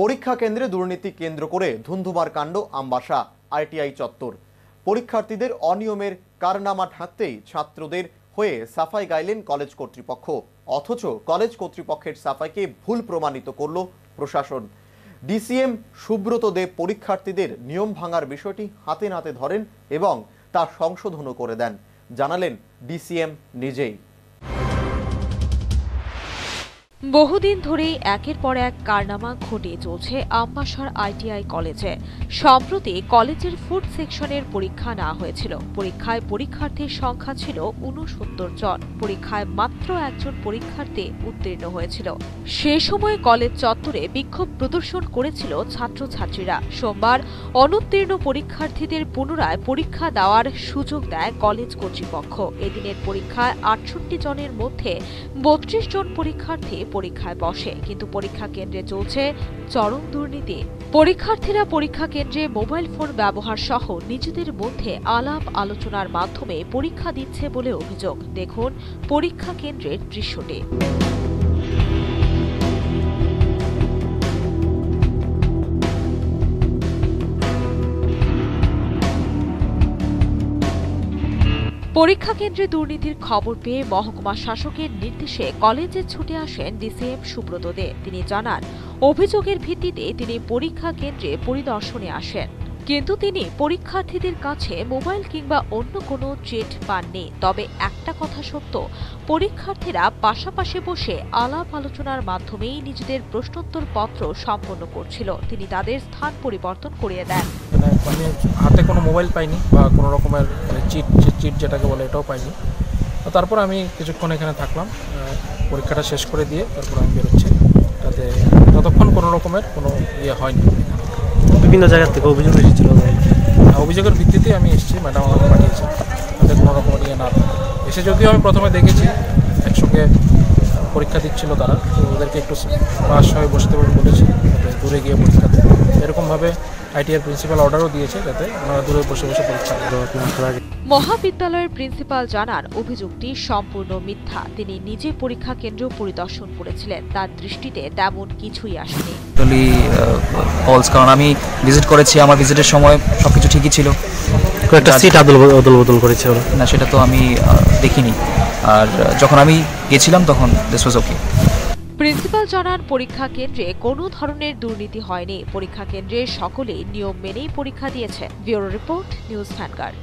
পরীক্ষা কেন্দ্রে দুর্নীতি কেন্দ্র করে ধুন্ধুমার কাণ্ড আমবাসা আইটিআই চত্বর। পরীক্ষার্থীদের অনিয়মের কারনামা ঢাকতেই ছাত্রদের হয়ে সাফাই গাইলেন কলেজ কর্তৃপক্ষ। অথচ কলেজ কর্তৃপক্ষের সাফাইকে ভুল প্রমাণিত করল প্রশাসন। ডিসিএম সুব্রত দেব পরীক্ষার্থীদের নিয়ম ভাঙার বিষয়টি হাতে নাতে ধরেন এবং তা সংশোধনও করে দেন। জানালেন ডিসিএম নিজেই। বহুদিন ধরেই একের পর এক কারনামা ঘটে চলছে আমবাসার আইটিআই কলেজে। সম্প্রতি কলেজের ফুড সেকশনের পরীক্ষা নেওয়া হয়েছিল। পরীক্ষায় পরীক্ষার্থীর সংখ্যা ছিল উনসত্তর জন। পরীক্ষায় মাত্র একজন পরীক্ষার্থী উত্তীর্ণ হয়েছিল। সে সময় কলেজ চত্বরে বিক্ষোভ প্রদর্শন করেছিল ছাত্রছাত্রীরা। সোমবার অনুত্তীর্ণ পরীক্ষার্থীদের পুনরায় পরীক্ষা দেওয়ার সুযোগ দেয় কলেজ কর্তৃপক্ষ। এদিনের পরীক্ষায় আটষট্টি জনের মধ্যে বত্রিশ জন পরীক্ষার্থী পরীক্ষায় বসে। কিন্তু পরীক্ষা কেন্দ্রে চলছে চরম দুর্নীতি। পরীক্ষার্থীরা পরীক্ষা কেন্দ্রে মোবাইল ফোন ব্যবহার সহ নিজেদের মধ্যে আলাপ আলোচনার মাধ্যমে পরীক্ষা দিচ্ছে বলে অভিযোগ। দেখুন পরীক্ষা কেন্দ্রের দৃশ্যটি। পরীক্ষা কেন্দ্রে দুর্নীতির খবর পেয়ে মহকুমা শাসকের নির্দেশে কলেজে ছুটে আসেন ডিসিএম সুব্রত দে। তিনি জানান, অভিযোগের ভিত্তিতে তিনি পরীক্ষা কেন্দ্রে পরিদর্শনে আসেন। কিন্তু তিনি পরীক্ষার্থীদের কাছে মোবাইল কিংবা অন্য কোনো চেট পাননি। তবে একটা কথা সত্য, পরীক্ষার্থীরা পাশাপাশি বসে আলাপ আলোচনার মাধ্যমেই নিজেদের প্রশ্নোত্তর পত্র সম্পন্ন করছিল। তিনি তাদের স্থান পরিবর্তন করিয়ে দেন। মানে আমি হাতে কোনো মোবাইল পাইনি বা কোনো রকমের চিট চিট যেটাকে বলে এটাও পাইনি। তারপর আমি কিছুক্ষণ এখানে থাকলাম পরীক্ষাটা শেষ করে দিয়ে তারপর আমি বেরোচ্ছি। তাতে ততক্ষণ কোনো রকমের কোনো ইয়ে হয়নি। বিভিন্ন জায়গা থেকে অভিযোগ এসেছিল অভিযোগের ভিত্তিতে আমি এসেছি ম্যাডাম আমাকে পাঠিয়েছে। তাদের কোনো রকম ইয়ে না। এসে যদিও আমি প্রথমে দেখেছি, একসঙ্গে পরীক্ষা দিচ্ছিল তারা, তো ওদেরকে একটু পাশ হয়ে বসতে বলে বলেছি দূরে গিয়ে পরীক্ষা এরকমভাবে আইটিআর প্রিন্সিপাল অর্ডারও দিয়েছে যাতে ওনারা দূরে বসে বসে পরীক্ষা মহাবিদ্যালয়ের প্রিন্সিপাল জানান অভিযোগটি সম্পূর্ণ মিথ্যা। তিনি নিজে পরীক্ষা কেন্দ্র পরিদর্শন করেছিলেন। তার দৃষ্টিতে তেমন কিছুই আসেনি। অ্যাকচুয়ালি ফলস কারণ আমি ভিজিট করেছি আমার ভিজিটের সময় সব কিছু ঠিকই ছিল। কয়েকটা সিট আদল অদল বদল করেছে ওরা। না সেটা তো আমি দেখিনি। আর যখন আমি গেছিলাম তখন দিস ওয়াজ ওকে প্রিন্সিপাল জানান, পরীক্ষা কেন্দ্রে কোনো ধরনের দুর্নীতি হয়নি। পরীক্ষা কেন্দ্রে সকলেই নিয়ম মেনেই পরীক্ষা দিয়েছে। Bureau report, news vanguard